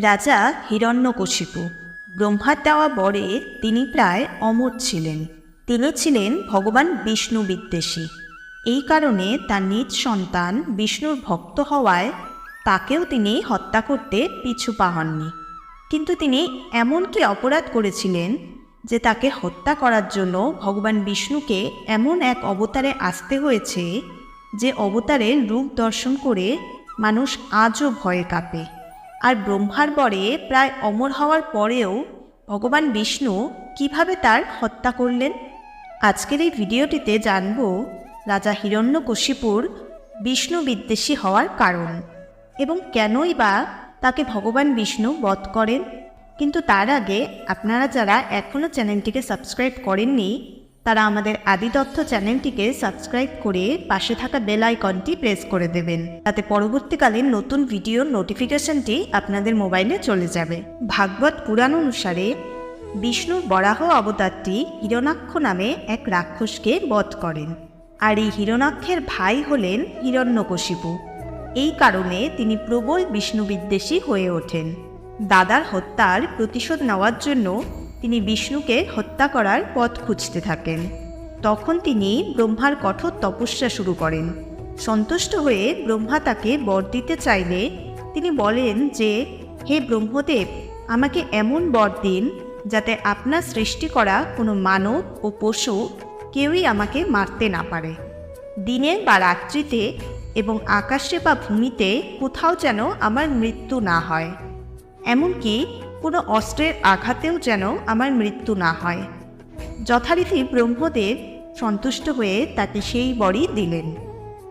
রাজা হিরণ্যকশিপু। ব্রহ্মার দেওয়া বরে তিনি প্রায় অমর ছিলেন। তিনি ছিলেন ভগবান বিষ্ণু বিদ্বেষী। এই কারণে তার নিজ সন্তান বিষ্ণুর ভক্ত হওয়ায় তাকেও তিনি হত্যা করতে পিছু পা হননি কিন্তু তিনি এমন কি অপরাধ করেছিলেন যে তাকে হত্যা করার জন্য ভগবান বিষ্ণুকে এমন এক অবতারে আসতে হয়েছে যে অবতারের রূপ দর্শন করে মানুষ আজও ভয়ে কাঁপে। আর ব্রহ্মার বরে প্রায় অমর হওয়ার পরেও ভগবান বিষ্ণু কীভাবে তার হত্যা করলেন? আজকের এই ভিডিওটিতে জানব রাজা হিরণ্যকশিপুর বিষ্ণু বিদ্বেষী হওয়ার কারণ এবং কেনই বা তাকে ভগবান বিষ্ণু বধ করেন। কিন্তু তার আগে আপনারা যারা এখনও চ্যানেলটিকে সাবস্ক্রাইব করেননি তারা আমাদের আদি তথ্য চ্যানেলটিকে সাবস্ক্রাইব করে পাশে থাকা বেল আইকনটি প্রেস করে দেবেন। তাতে পরবর্তীকালে নতুন ভিডিওর নোটিফিকেশনটি আপনাদের মোবাইলে চলে যাবে। ভাগবত পুরাণ অনুসারে বিষ্ণুর বরাহ অবতারটি হিরণাক্ষ নামে এক রাক্ষসকে বধ করেন। আর এই হিরণাক্ষের ভাই হলেন হিরণ্যকশিপু। এই কারণে তিনি প্রবল বিষ্ণু বিদ্বেষী হয়ে ওঠেন। দাদার হত্যার প্রতিশোধ নেওয়ার জন্য তিনি বিষ্ণুকে হত্যা করার পথ খুঁজতে থাকেন। তখন তিনি ব্রহ্মার কঠোর তপস্যা শুরু করেন। সন্তুষ্ট হয়ে ব্রহ্মা তাকে বর দিতে চাইলে তিনি বলেন যে, হে ব্রহ্মদেব, আমাকে এমন বর দিন যাতে আপনার সৃষ্টি করা কোনো মানব ও পশু কেউই আমাকে মারতে না পারে। দিনে বা রাত্রিতে এবং আকাশে বা ভূমিতে কোথাও যেন আমার মৃত্যু না হয়। এমনকি কোনো অস্ত্রের আঘাতেও যেন আমার মৃত্যু না হয়। যথারীতি ব্রহ্মদেব সন্তুষ্ট হয়ে তাকে সেই বরই দিলেন।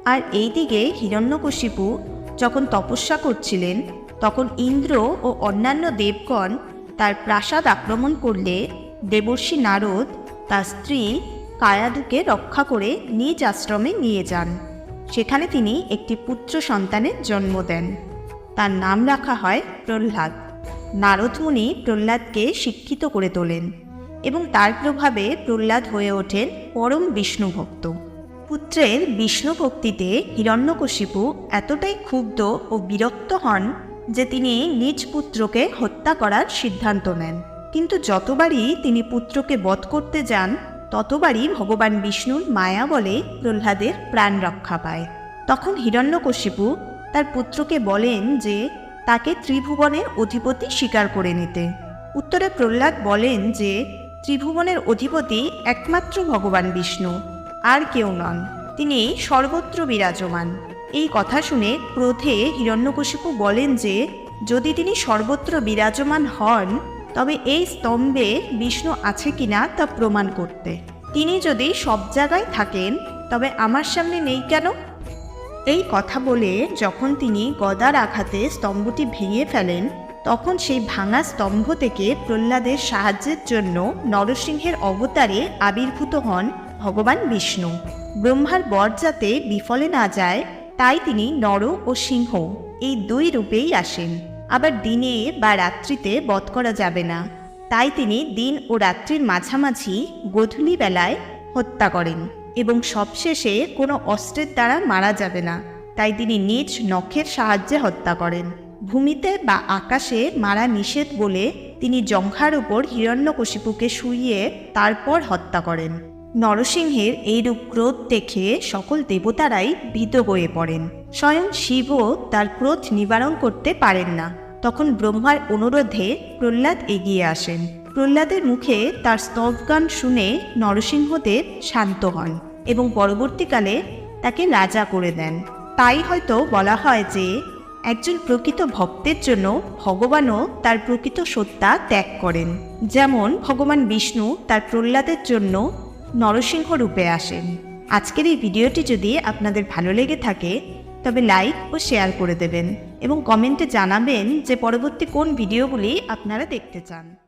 আর এই দিকে হিরণ্যকশিপু যখন তপস্যা করছিলেন, তখন ইন্দ্র ও অন্যান্য দেবগণ তার প্রাসাদ আক্রমণ করলে দেবর্ষি নারদ তার স্ত্রী কায়াদুকে রক্ষা করে নিজ আশ্রমে নিয়ে যান। সেখানে তিনি একটি পুত্র সন্তানের জন্ম দেন। তার নাম রাখা হয় প্রহ্লাদ। নারদমুনি প্রহ্লাদকে শিক্ষিত করে তোলেন এবং তার প্রভাবে প্রহ্লাদ হয়ে ওঠেন পরম বিষ্ণু ভক্ত। পুত্রের বিষ্ণু ভক্তিতে হিরণ্যকশিপু এতটাই ক্ষুব্ধ ও বিরক্ত হন যে তিনি নিজ পুত্রকে হত্যা করার সিদ্ধান্ত নেন। কিন্তু যতবারই তিনি পুত্রকে বধ করতে যান, ততবারই ভগবান বিষ্ণুর মায়া বলে প্রহ্লাদের প্রাণ রক্ষা পায়। তখন হিরণ্যকশিপু তার পুত্রকে বলেন যে তাকে ত্রিভুবনের অধিপতি স্বীকার করে নিতে। উত্তরে প্রহ্লাদ বলেন যে, ত্রিভুবনের অধিপতি একমাত্র ভগবান বিষ্ণু, আর কেউ নন। তিনি সর্বত্র বিরাজমান। এই কথা শুনে ক্রোধে হিরণ্যকশিপু বলেন যে, যদি তিনি সর্বত্র বিরাজমান হন, তবে এই স্তম্ভে বিষ্ণু আছে কিনা তা প্রমাণ করতে। তিনি যদি সব জায়গায় থাকেন, তবে আমার সামনে নেই কেন? এই কথা বলে যখন তিনি গদার আঘাতে স্তম্ভটি ভেঙে ফেলেন, তখন সেই ভাঙা স্তম্ভ থেকে প্রহ্লাদের সাহায্যের জন্য নরসিংহের অবতারে আবির্ভূত হন ভগবান বিষ্ণু। ব্রহ্মার বর যাতে বিফলে না যায়, তাই তিনি নর ও সিংহ এই দুই রূপেই আসেন। আবার দিনে বা রাত্রিতে বধ করা যাবে না। তাই তিনি দিন ও রাত্রির মাঝামাঝি গধূলি বেলায় হত্যা করেন। এবং সবশেষে কোনো অস্ত্রের দ্বারা মারা যাবে না। তাই তিনি নিজ নখের সাহায্যে হত্যা করেন। ভূমিতে বা আকাশে মারা নিষেধ বলে তিনি জঙ্ঘার উপর হিরণ্যকশিপুকে শুইয়ে তারপর হত্যা করেন। নরসিংহের এইরূপ ক্রোধ দেখে সকল দেবতারাই ভীত হয়ে পড়েন। স্বয়ং শিবও তার ক্রোধ নিবারণ করতে পারেন না। তখন ব্রহ্মার অনুরোধে প্রহ্লাদ এগিয়ে আসেন। প্রহ্লাদের মুখে তার স্তবগান শুনে নরসিংহদেব শান্ত হন। এবং পরবর্তীকালে তাকে রাজা করে দেন। তাই হয়তো বলা হয় যে, একজন প্রকৃত ভক্তের জন্য ভগবানও তার প্রকৃত সত্তা ত্যাগ করেন। যেমন ভগবান বিষ্ণু তার প্রহ্লাদের জন্য নরসিংহ রূপে আসেন। আজকের এই ভিডিওটি যদি আপনাদের ভালো লেগে থাকে, তবে লাইক ও শেয়ার করে দেবেন এবং কমেন্টে জানাবেন যে পরবর্তী কোন ভিডিওগুলি আপনারা দেখতে চান।